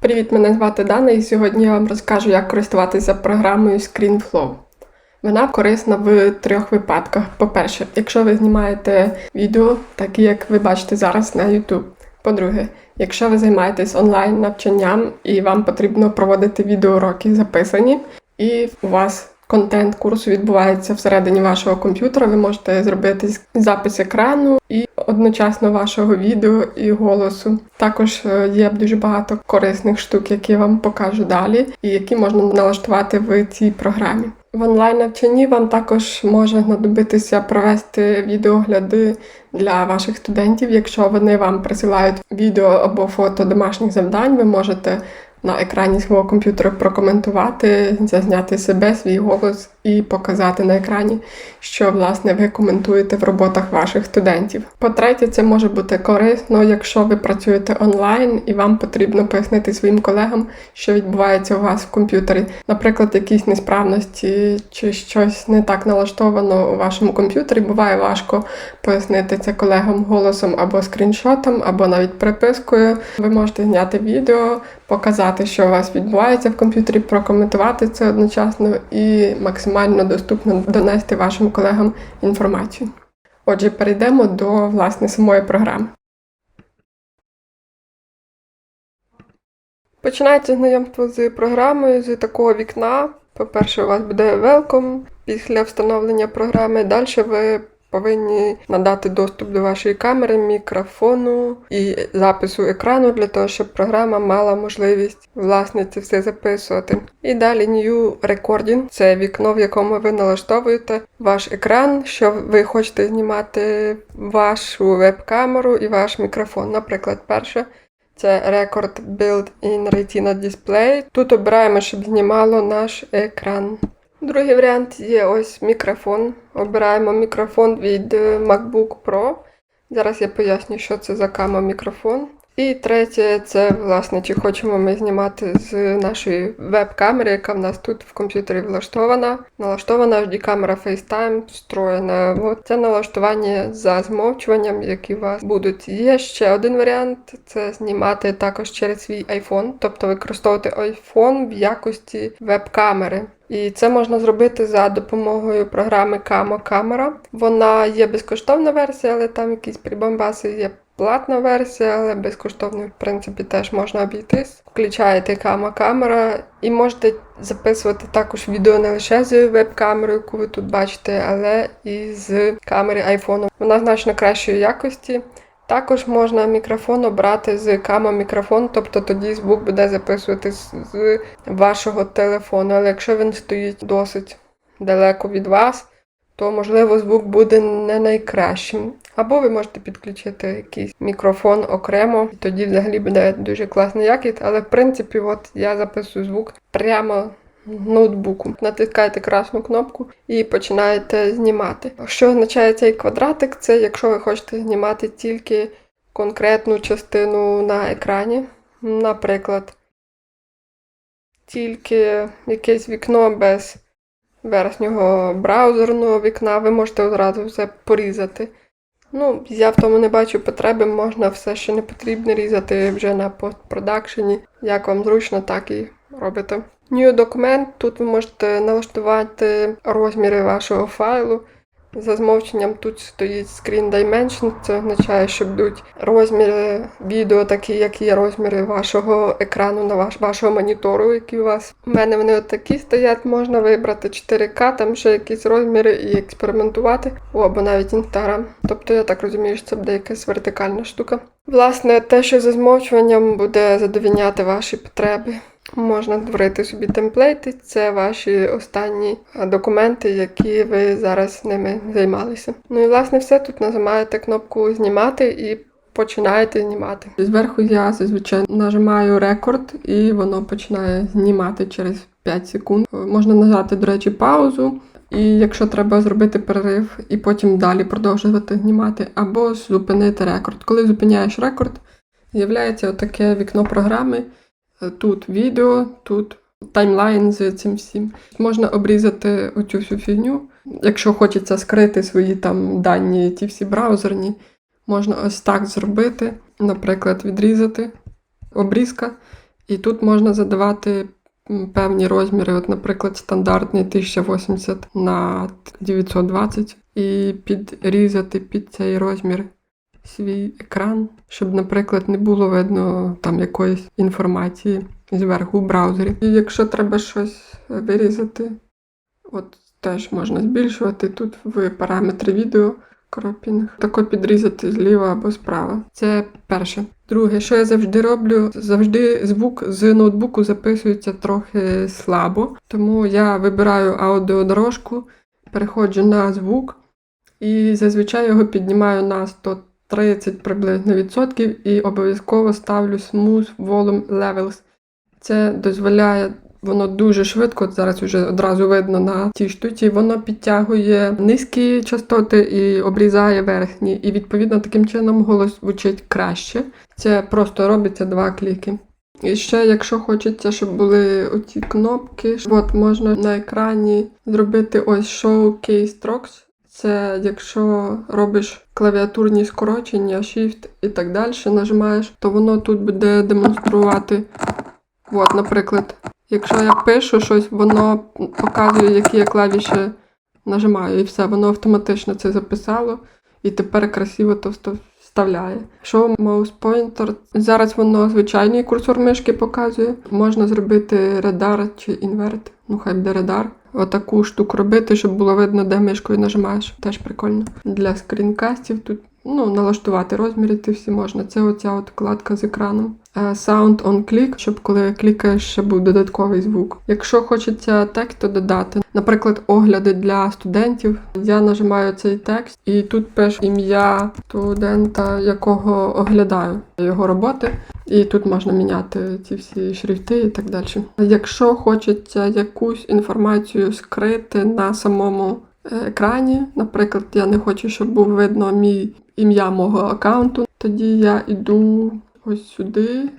Привіт, мене звати Дана, і сьогодні я вам розкажу, як користуватися програмою ScreenFlow. Вона корисна в трьох випадках. По-перше, якщо ви знімаєте відео, такі як ви бачите зараз на YouTube. По-друге, якщо ви займаєтесь онлайн навчанням і вам потрібно проводити відеоуроки записані, і у вас контент курсу відбувається всередині вашого комп'ютера, ви можете зробити запис екрану і одночасно вашого відео і голосу. Також е, є дуже багато корисних штук, які я вам покажу далі, і які можна налаштувати в цій програмі. В онлайн навчанні вам також може знадобитися провести відеогляди для ваших студентів. Якщо вони вам присилають відео або фото домашніх завдань, ви можете на екрані свого комп'ютера прокоментувати, зазняти себе, свій голос і показати на екрані, що власне ви коментуєте в роботах ваших студентів. По-третє, це може бути корисно, якщо ви працюєте онлайн і вам потрібно пояснити своїм колегам, що відбувається у вас в комп'ютері. Наприклад, якісь несправності чи щось не так налаштовано у вашому комп'ютері. Буває важко пояснити це колегам голосом або скріншотом, або навіть перепискою. Ви можете зняти відео, показати, що у вас відбувається в комп'ютері, прокоментувати це одночасно і максимально доступно донести вашим колегам інформацію. Отже, перейдемо до власне самої програми. Починається знайомство з програмою з такого вікна. По-перше, у вас буде welcome після встановлення програми. Далі ви повинні надати доступ до вашої камери, мікрофону і запису екрану для того, щоб програма мала можливість власне це все записувати. І далі New Recording – це вікно, в якому ви налаштовуєте ваш екран, що ви хочете знімати вашу веб-камеру і ваш мікрофон. Наприклад, перше. Це Record Build in Retina Display. Тут обираємо, щоб знімало наш екран. Другий варіант є ось мікрофон. Обираємо мікрофон від е, MacBook Pro. Зараз я поясню, що це за кама мікрофон. І третє, це, власне, чи хочемо ми знімати з нашої веб-камери, яка в нас тут в комп'ютері влаштована. Налаштована HD-камера FaceTime, встроєна. От це налаштування за змовчуванням, які у вас будуть. Є ще один варіант це знімати також через свій iPhone, тобто використовувати iPhone в якості веб-камери. І це можна зробити за допомогою програми Camo Camera. Вона є безкоштовна версія, але там якісь прибамбаси є. Платна версія, але безкоштовно, в принципі, теж можна обійтись. Включаєте кама камера і можете записувати також відео не лише з веб-камерою, яку ви тут бачите, але і з камери iPhone. Вона значно кращої якості. Також можна мікрофон обрати з кама мікрофон, тобто тоді звук буде записуватись з вашого телефону. Але якщо він стоїть досить далеко від вас, то можливо звук буде не найкращим. Або ви можете підключити якийсь мікрофон окремо, і тоді взагалі буде дуже класна якість. Але в принципі, от я записую звук прямо ноутбуку. Натискаєте красну кнопку і починаєте знімати. Що означає цей квадратик? Це якщо ви хочете знімати тільки конкретну частину на екрані, наприклад, тільки якесь вікно без верхнього браузерного вікна, ви можете одразу все порізати. Ну, я в тому не бачу потреби, можна все, що не потрібно, різати вже на постпродакшені. Як вам зручно, так і робите. New документ. Тут ви можете налаштувати розміри вашого файлу. За змовченням тут стоїть Screen Dimension, це означає, що будуть розміри відео, такі, як є розміри вашого екрану на ваш, вашого монітору, який у вас. У мене вони отакі стоять, можна вибрати 4К, там ще якісь розміри і експериментувати, О, або навіть Instagram. Тобто я так розумію, що це буде якась вертикальна штука. Власне, те, що за змовчуванням буде задовільняти ваші потреби. Можна створити собі темплейти, це ваші останні документи, які ви зараз ними займалися. Ну і власне все тут нажимаєте кнопку знімати і починаєте знімати. Зверху я зазвичай нажимаю рекорд і воно починає знімати через 5 секунд. Можна нажати, до речі, паузу. І якщо треба зробити перерив і потім далі продовжувати знімати, або зупинити рекорд. Коли зупиняєш рекорд, з'являється отаке вікно програми. Тут відео, тут таймлайн з цим всім. Можна обрізати оцю всю фігню. Якщо хочеться скрити свої там дані, ті всі браузерні, можна ось так зробити, наприклад, відрізати обрізка. І тут можна задавати певні розміри, от, наприклад, стандартний 1080 на 920, і підрізати під цей розмір свій екран, щоб, наприклад, не було видно там якоїсь інформації зверху в браузері. І якщо треба щось вирізати, от теж можна збільшувати тут в параметри відео. Кропінг. Тако підрізати зліва або справа. Це перше. Друге, що я завжди роблю, завжди звук з ноутбуку записується трохи слабо, тому я вибираю аудіодорожку, переходжу на звук і зазвичай його піднімаю на 130 приблизно відсотків і обов'язково ставлю Smooth Volume Levels. Це дозволяє Воно дуже швидко, зараз вже одразу видно на тій штуці, воно підтягує низькі частоти і обрізає верхні. І відповідно таким чином голос звучить краще. Це просто робиться два кліки. І ще, якщо хочеться, щоб були оці кнопки, от можна на екрані зробити ось Show Key Strokes. Це якщо робиш клавіатурні скорочення, Shift і так далі, нажимаєш, то воно тут буде демонструвати. От, наприклад, Якщо я пишу щось, воно показує, які я клавіші нажимаю, і все, воно автоматично це записало, і тепер красиво то вставляє. Що mouse pointer, зараз воно звичайний курсор мишки показує. Можна зробити радар чи інверт, ну хай буде радар. Отаку штуку робити, щоб було видно, де мишкою нажимаєш. Теж прикольно. Для скрінкастів тут ну, налаштувати розміри ті всі можна. Це оця от вкладка з екраном. Е, Sound on click, щоб коли клікаєш, ще був додатковий звук. Якщо хочеться тексту додати, наприклад, огляди для студентів, я нажимаю цей текст і тут пишу ім'я студента, якого оглядаю його роботи. І тут можна міняти ці всі шрифти і так далі. Якщо хочеться якусь інформацію скрити на самому е, екрані, наприклад, я не хочу, щоб був видно мій ім'я мого аккаунту, тоді я йду ось сюди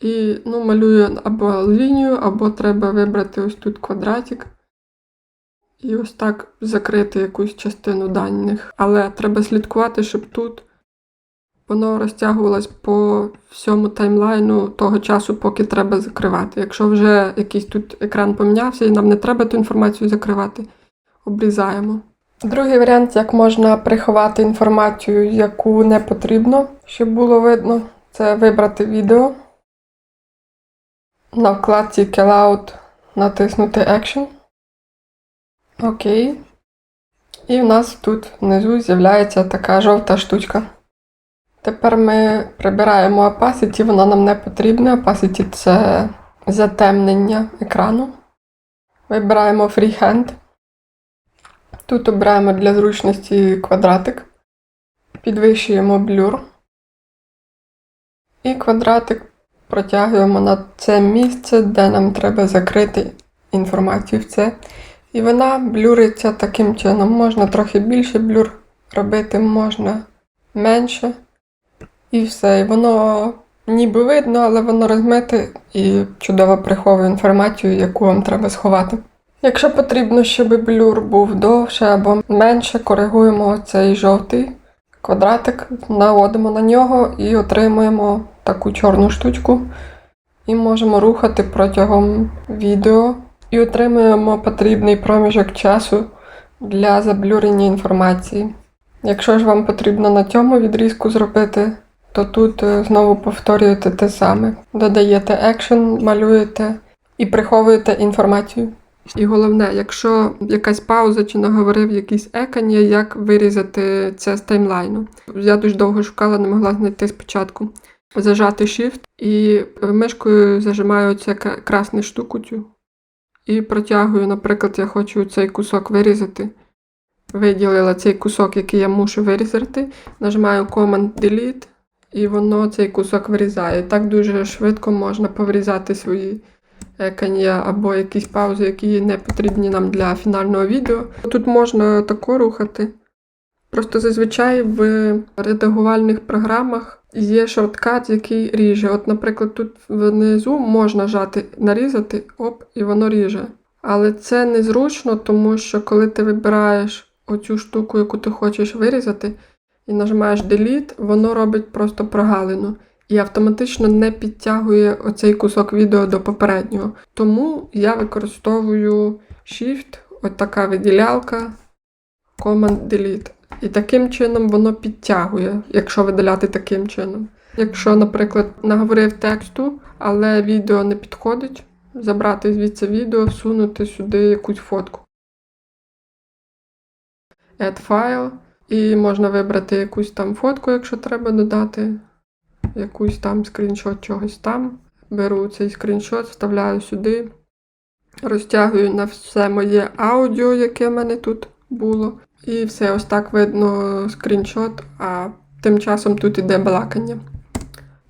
і ну, малюю або лінію, або треба вибрати ось тут квадратик. І ось так закрити якусь частину даних. Але треба слідкувати, щоб тут воно розтягувалось по всьому таймлайну того часу, поки треба закривати. Якщо вже якийсь тут екран помінявся і нам не треба ту інформацію закривати, обрізаємо. Другий варіант, як можна приховати інформацію, яку не потрібно, щоб було видно, це вибрати відео. На вкладці Kill Out натиснути Action. Окей. І в нас тут внизу з'являється така жовта штучка. Тепер ми прибираємо opacity, вона нам не потрібна. Opacity – це затемнення екрану. Вибираємо Freehand. Тут обираємо для зручності квадратик. Підвищуємо блюр. І квадратик протягуємо на це місце, де нам треба закрити інформацію в це. І вона блюриться таким чином. Можна трохи більше блюр робити, можна менше. І все. І воно ніби видно, але воно розмите і чудово приховує інформацію, яку вам треба сховати. Якщо потрібно, щоб блюр був довше або менше, коригуємо цей жовтий квадратик, наводимо на нього і отримуємо таку чорну штучку. І можемо рухати протягом відео і отримуємо потрібний проміжок часу для заблюрення інформації. Якщо ж вам потрібно на цьому відрізку зробити, то тут е, знову повторюєте те саме. Додаєте екшен, малюєте і приховуєте інформацію. І головне, якщо якась пауза чи наговорив якісь екання, як вирізати це з таймлайну. Я дуже довго шукала, не могла знайти спочатку. Зажати Shift і мишкою зажимаю цю красну штуку цю і протягую, наприклад, я хочу цей кусок вирізати. Виділила цей кусок, який я мушу вирізати. Нажимаю Command Delete, і воно цей кусок вирізає. Так дуже швидко можна повирізати свої екання або якісь паузи, які не потрібні нам для фінального відео. Тут можна тако рухати. Просто зазвичай в редагувальних програмах є шорткат, який ріже. От, наприклад, тут внизу можна жати, нарізати, оп, і воно ріже. Але це незручно, тому що коли ти вибираєш оцю штуку, яку ти хочеш вирізати, і нажимаєш Delete, воно робить просто прогалину. і автоматично не підтягує оцей кусок відео до попереднього. Тому я використовую Shift, от така виділялка, Command Delete. І таким чином воно підтягує, якщо видаляти таким чином. Якщо, наприклад, наговорив тексту, але відео не підходить, забрати звідси відео, всунути сюди якусь фотку. Add file. І можна вибрати якусь там фотку, якщо треба додати, якусь там скріншот чогось там. Беру цей скріншот, вставляю сюди, розтягую на все моє аудіо, яке в мене тут було. І все, ось так видно скріншот, а тим часом тут іде балакання.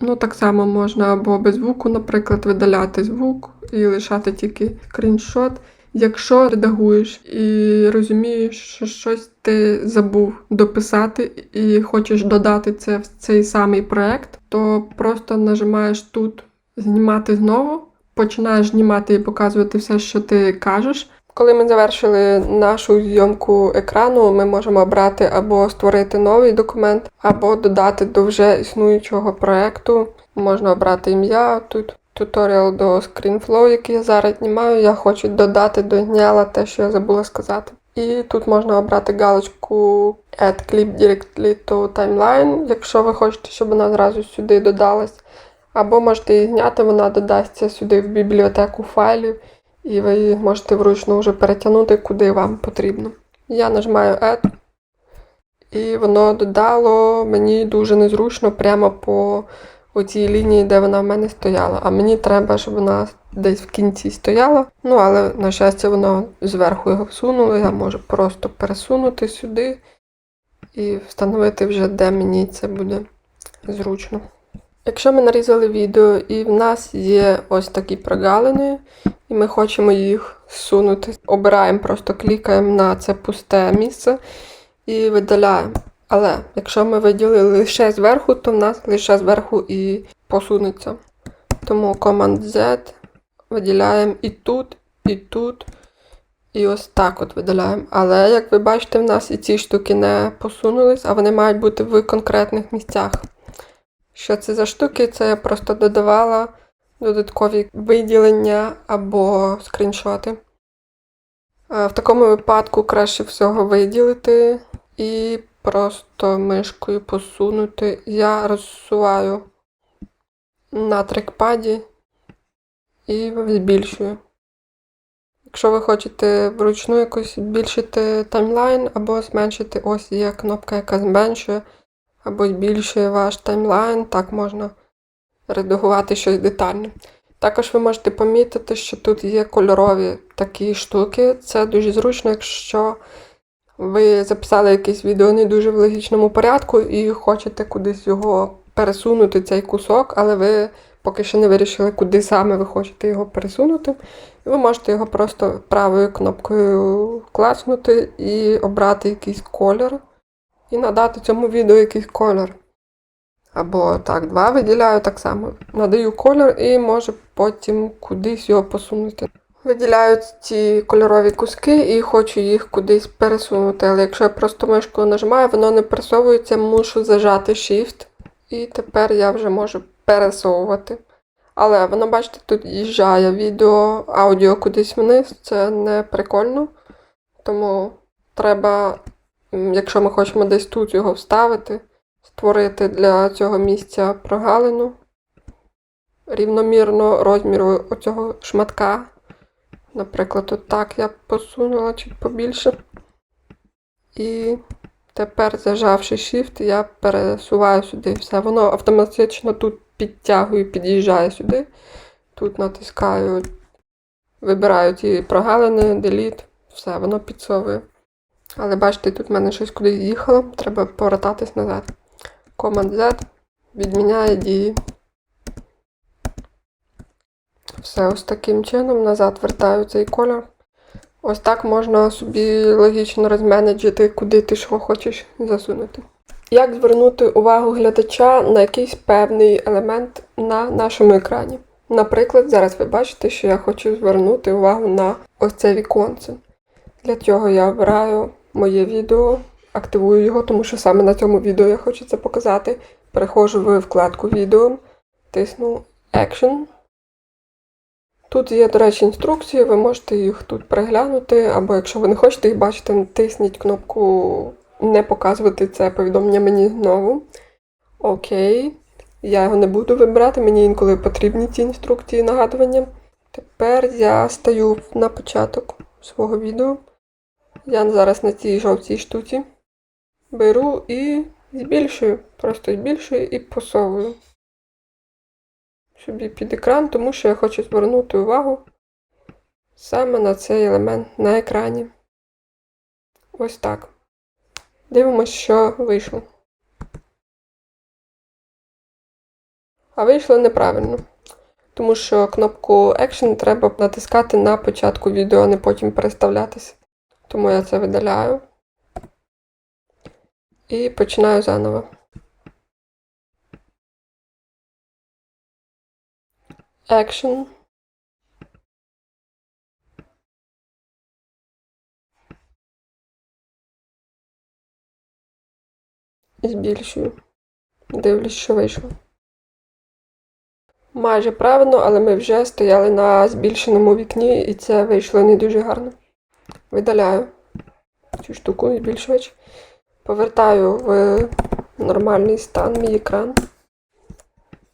Ну, так само можна або без звуку, наприклад, видаляти звук і лишати тільки скріншот. Якщо редагуєш і розумієш, що щось ти забув дописати і хочеш додати це в цей самий проект, то просто нажимаєш тут знімати знову, починаєш знімати і показувати все, що ти кажеш. Коли ми завершили нашу зйомку екрану, ми можемо обрати або створити новий документ, або додати до вже існуючого проекту. Можна обрати ім'я тут. Туторіал до ScreenFlow, який я зараз знімаю, я хочу додати до зняла те, що я забула сказати. І тут можна обрати галочку Add Clip Directly to Timeline, якщо ви хочете, щоб вона зразу сюди додалась. Або можете її зняти, вона додасться сюди в бібліотеку файлів, і ви її можете вручну вже перетягнути, куди вам потрібно. Я нажимаю Add, і воно додало мені дуже незручно прямо по оцій лінії, де вона в мене стояла. А мені треба, щоб вона десь в кінці стояла. Ну, але, на щастя, воно зверху його всунуло. Я можу просто пересунути сюди і встановити вже, де мені це буде зручно. Якщо ми нарізали відео і в нас є ось такі прогалини, і ми хочемо їх зсунути, обираємо, просто клікаємо на це пусте місце і видаляємо. Але якщо ми виділили лише зверху, то в нас лише зверху і посунеться. Тому Command Z виділяємо і тут, і тут, і ось так от видаляємо. Але, як ви бачите, в нас і ці штуки не посунулись, а вони мають бути в конкретних місцях. Що це за штуки? Це я просто додавала додаткові виділення або скріншоти. В такому випадку краще всього виділити і просто мишкою посунути. Я розсуваю на трекпаді і збільшую. Якщо ви хочете вручну якось збільшити таймлайн або зменшити, ось є кнопка, яка зменшує, або збільшує ваш таймлайн, так можна редагувати щось детальне. Також ви можете помітити, що тут є кольорові такі штуки. Це дуже зручно, якщо ви записали якесь відео не дуже в логічному порядку і хочете кудись його пересунути, цей кусок, але ви поки що не вирішили, куди саме ви хочете його пересунути. І Ви можете його просто правою кнопкою класнути і обрати якийсь колір, і надати цьому відео якийсь колір. Або так, два виділяю так само. Надаю колір і може потім кудись його посунути. Виділяю ці кольорові куски і хочу їх кудись пересунути. Але якщо я просто мишку нажимаю, воно не пересовується, мушу зажати Shift. І тепер я вже можу пересовувати. Але воно, бачите, тут їжджає відео, аудіо кудись вниз, це не прикольно. Тому треба, якщо ми хочемо десь тут його вставити, створити для цього місця прогалину рівномірно розміру оцього шматка. Наприклад, отак я посунула чуть побільше. І тепер, зажавши Shift, я пересуваю сюди все. Воно автоматично тут підтягує, під'їжджає сюди. Тут натискаю, вибираю ті прогалини, Delete, все, воно підсовує. Але бачите, тут в мене щось кудись їхало, треба повертатись назад. Command Z відміняє дії. Все ось таким чином назад вертаю цей кольор. Ось так можна собі логічно розменеджити, куди ти що хочеш засунути. Як звернути увагу глядача на якийсь певний елемент на нашому екрані? Наприклад, зараз ви бачите, що я хочу звернути увагу на ось це віконце. Для цього я обираю моє відео, активую його, тому що саме на цьому відео я хочу це показати. переходжу в вкладку відео, тисну Action. Тут є, до речі, інструкції, ви можете їх тут переглянути, або якщо ви не хочете їх бачити, тисніть кнопку Не показувати це повідомлення мені знову. Окей. Я його не буду вибирати, мені інколи потрібні ці інструкції нагадування. Тепер я стаю на початок свого відео. Я зараз на цій жовтій штуці беру і збільшую, просто збільшую і посовую собі під екран, тому що я хочу звернути увагу саме на цей елемент на екрані. Ось так. Дивимося, що вийшло. А вийшло неправильно. Тому що кнопку Action треба натискати на початку відео, а не потім переставлятися. Тому я це видаляю. І починаю заново. Action. І збільшую. Дивлюсь, що вийшло. Майже правильно, але ми вже стояли на збільшеному вікні, і це вийшло не дуже гарно. Видаляю цю штуку, збільшувач. Повертаю в нормальний стан мій екран.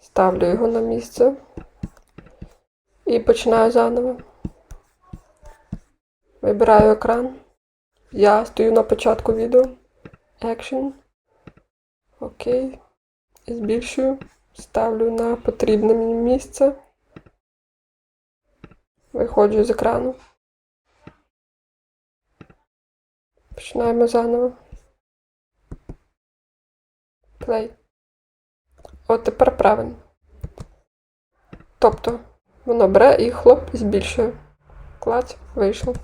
Ставлю його на місце. І починаю заново. Вибираю екран. Я стою на початку відео. Action. Окей. Збільшую. Ставлю на потрібне мені місце. Виходжу з екрану. Починаємо заново. Play. От тепер правильно. Тобто, воно бере і хлоп збільшує. Клац, вийшло.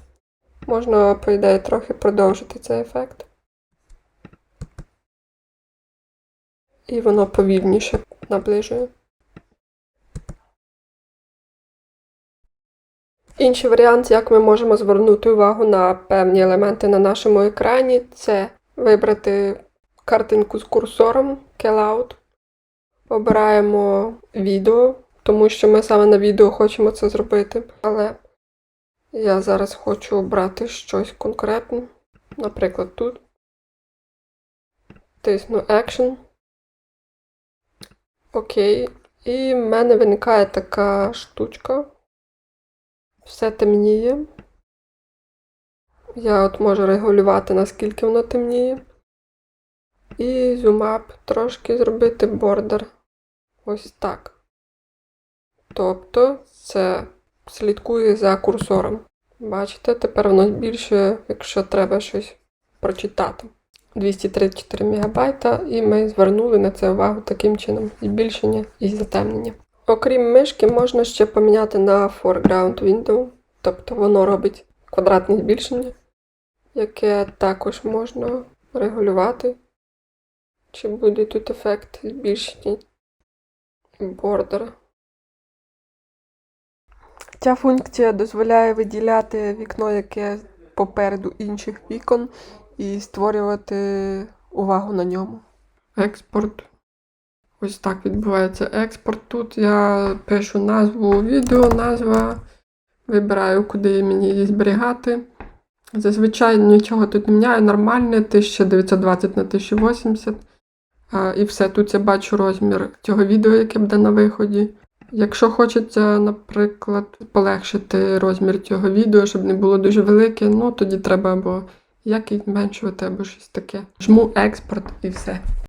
Можна, по ідеї, трохи продовжити цей ефект. І воно повільніше наближує. Інший варіант, як ми можемо звернути увагу на певні елементи на нашому екрані, це вибрати картинку з курсором Callout. Обираємо відео, тому що ми саме на відео хочемо це зробити. Але я зараз хочу обрати щось конкретне. Наприклад, тут. Тисну Action. Окей. І в мене виникає така штучка. Все темніє. Я от можу регулювати, наскільки воно темніє. І зумап трошки зробити бордер. Ось так. Тобто це слідкує за курсором. Бачите, тепер воно більше, якщо треба щось прочитати. 234 МБ, і ми звернули на це увагу таким чином: збільшення і затемнення. Окрім мишки, можна ще поміняти на Foreground Window, тобто воно робить квадратне збільшення, яке також можна регулювати. Чи буде тут ефект збільшення бордера. Ця функція дозволяє виділяти вікно, яке попереду інших вікон, і створювати увагу на ньому. Експорт. Ось так відбувається експорт. Тут я пишу назву відео, назва, вибираю, куди мені її зберігати. Зазвичай нічого тут не міняю, нормальне, 1920 на 1080. А, І все, тут я бачу розмір цього відео, яке буде на виході. Якщо хочеться, наприклад, полегшити розмір цього відео, щоб не було дуже велике, ну тоді треба або якість зменшувати, або щось таке. Жму експорт і все.